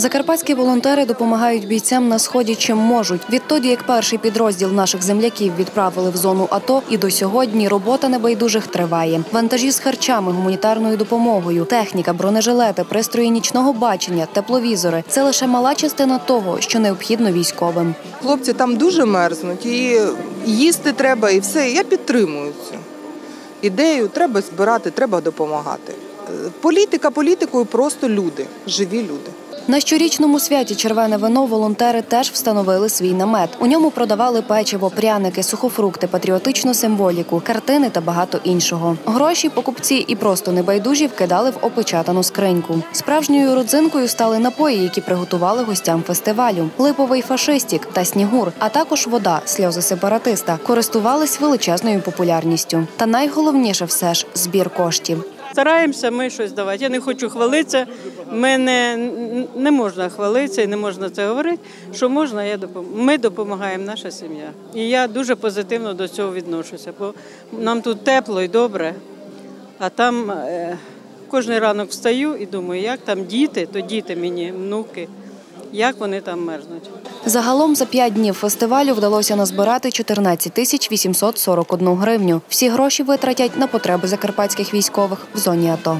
Закарпатські волонтери допомагають бійцям на сході чим можуть. Відтоді, як перший підрозділ наших земляків відправили в зону АТО, і до сьогодні робота небайдужих триває. Вантажі з харчами, гуманітарною допомогою, техніка, бронежилети, пристрої нічного бачення, тепловізори це лише мала частина того, що необхідно військовим. Хлопці там дуже мерзнуть, і їсти треба, і все. Я підтримую цю ідею. Треба збирати, треба допомагати. Е, Політика політикою, просто люди, живі люди. На щорічному святі червене вино волонтери теж встановили свій намет. У ньому продавали печиво, пряники, сухофрукти, патріотичну символіку, картини та багато іншого. Гроші покупці і просто небайдужі вкидали в опечатану скриньку. Справжньою родзинкою стали напої, які приготували гостям фестивалю: липовий фашистік та снігур, а також вода, сльози сепаратиста, користувались величезною популярністю. Та найголовніше все ж збір коштів. Стараємося ми щось давати. Я не хочу хвалитися. Мене не можна хвалитися і не можна це говорити. Що можна, я допом... ми допомагаємо, наша сім'я. І я дуже позитивно до цього відношуся, бо нам тут тепло і добре, а там е... кожен ранок встаю і думаю, як там діти, то діти мені, внуки, як вони там мерзнуть. Загалом за п'ять днів фестивалю вдалося назбирати 14 тисяч 841 гривню. Всі гроші витратять на потреби закарпатських військових в зоні АТО.